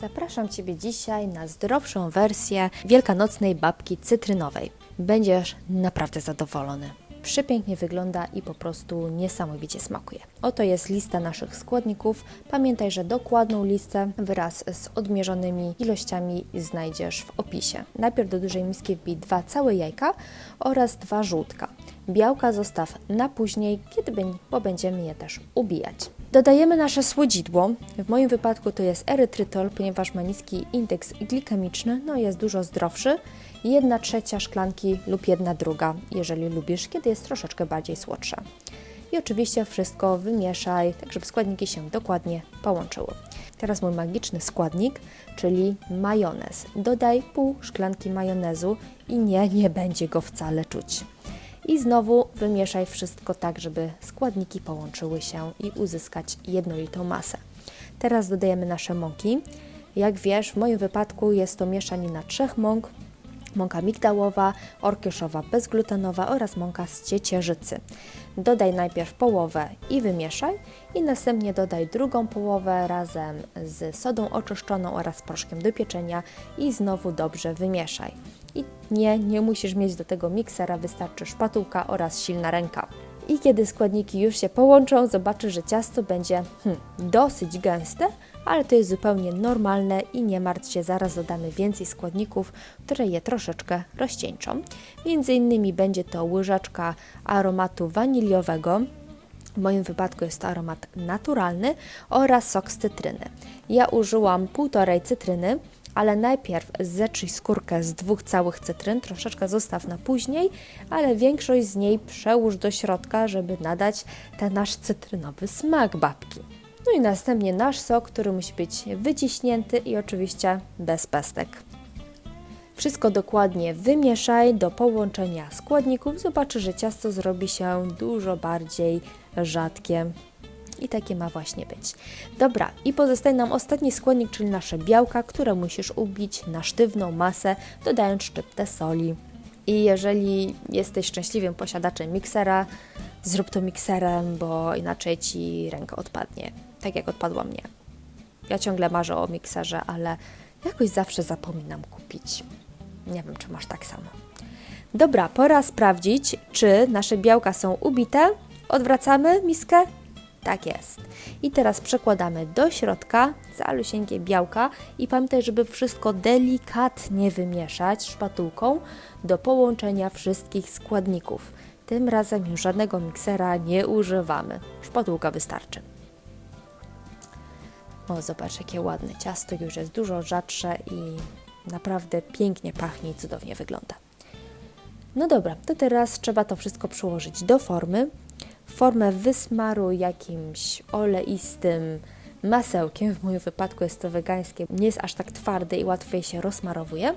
Zapraszam Ciebie dzisiaj na zdrowszą wersję wielkanocnej babki cytrynowej. Będziesz naprawdę zadowolony. Przepięknie wygląda i po prostu niesamowicie smakuje. Oto jest lista naszych składników. Pamiętaj, że dokładną listę wraz z odmierzonymi ilościami znajdziesz w opisie. Najpierw do dużej miski wbij dwa całe jajka oraz dwa żółtka. Białka zostaw na później, kiedy bo będziemy je też ubijać. Dodajemy nasze słodzidło. W moim wypadku to jest erytrytol, ponieważ ma niski indeks glikemiczny, no jest dużo zdrowszy. Jedna trzecia szklanki lub jedna druga, jeżeli lubisz, kiedy jest troszeczkę bardziej słodsze. I oczywiście wszystko wymieszaj, tak żeby składniki się dokładnie połączyły. Teraz mój magiczny składnik, czyli majonez. Dodaj pół szklanki majonezu i nie, nie będzie go wcale czuć. I znowu wymieszaj wszystko tak, żeby składniki połączyły się i uzyskać jednolitą masę. Teraz dodajemy nasze mąki. Jak wiesz, w moim wypadku jest to mieszanina trzech mąk, mąka migdałowa, orkieszowa bezglutenowa oraz mąka z ciecierzycy. Dodaj najpierw połowę i wymieszaj i następnie dodaj drugą połowę razem z sodą oczyszczoną oraz proszkiem do pieczenia i znowu dobrze wymieszaj. I nie, nie musisz mieć do tego miksera, wystarczy szpatułka oraz silna ręka. I kiedy składniki już się połączą, zobaczysz, że ciasto będzie hmm, dosyć gęste, ale to jest zupełnie normalne i nie martw się, zaraz dodamy więcej składników, które je troszeczkę rozcieńczą. Między innymi będzie to łyżeczka aromatu waniliowego, w moim wypadku jest to aromat naturalny oraz sok z cytryny. Ja użyłam półtorej cytryny, ale najpierw zetrzyj skórkę z dwóch całych cytryn, troszeczkę zostaw na później, ale większość z niej przełóż do środka, żeby nadać ten nasz cytrynowy smak babki. No i następnie nasz sok, który musi być wyciśnięty i oczywiście bez pestek. Wszystko dokładnie wymieszaj do połączenia składników. Zobaczysz, że ciasto zrobi się dużo bardziej rzadkie. I takie ma właśnie być. Dobra, i pozostaje nam ostatni składnik, czyli nasze białka, które musisz ubić na sztywną masę, dodając szczyptę soli. I jeżeli jesteś szczęśliwym posiadaczem miksera, zrób to mikserem, bo inaczej ci ręka odpadnie, tak jak odpadła mnie. Ja ciągle marzę o mikserze, ale jakoś zawsze zapominam kupić. Nie wiem, czy masz tak samo. Dobra, pora sprawdzić, czy nasze białka są ubite. Odwracamy miskę. Tak jest. I teraz przekładamy do środka calusieńkie białka i pamiętaj, żeby wszystko delikatnie wymieszać szpatułką do połączenia wszystkich składników. Tym razem już żadnego miksera nie używamy. Szpatułka wystarczy. O, zobacz, jakie ładne ciasto, już jest dużo rzadsze i naprawdę pięknie pachnie i cudownie wygląda. No dobra, to teraz trzeba to wszystko przyłożyć do formy. Formę wysmaruj jakimś oleistym masełkiem. W moim wypadku jest to wegańskie, nie jest aż tak twarde i łatwiej się rozmarowuje.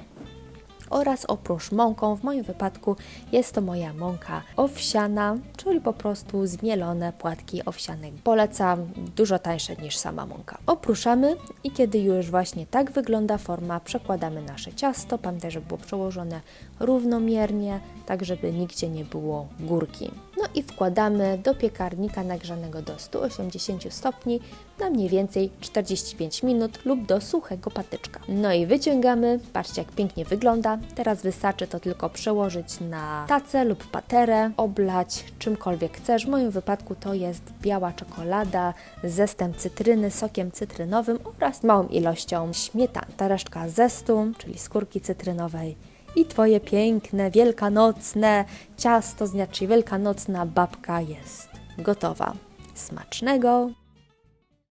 Oraz oprócz mąką, w moim wypadku jest to moja mąka owsiana, czyli po prostu zmielone płatki owsiane. Polecam, dużo tańsze niż sama mąka. Opruszamy i kiedy już właśnie tak wygląda forma, przekładamy nasze ciasto. Pamiętaj, żeby było przełożone równomiernie, tak żeby nigdzie nie było górki. I wkładamy do piekarnika nagrzanego do 180 stopni na mniej więcej 45 minut lub do suchego patyczka. No i wyciągamy, patrzcie jak pięknie wygląda. Teraz wystarczy to tylko przełożyć na tacę lub paterę, oblać czymkolwiek chcesz. W moim wypadku to jest biała czekolada, zestem cytryny, sokiem cytrynowym oraz małą ilością śmietany. Ta resztka zestu, czyli skórki cytrynowej i Twoje piękne, wielkanocne ciasto, znaczy wielkanocna babka jest gotowa. Smacznego!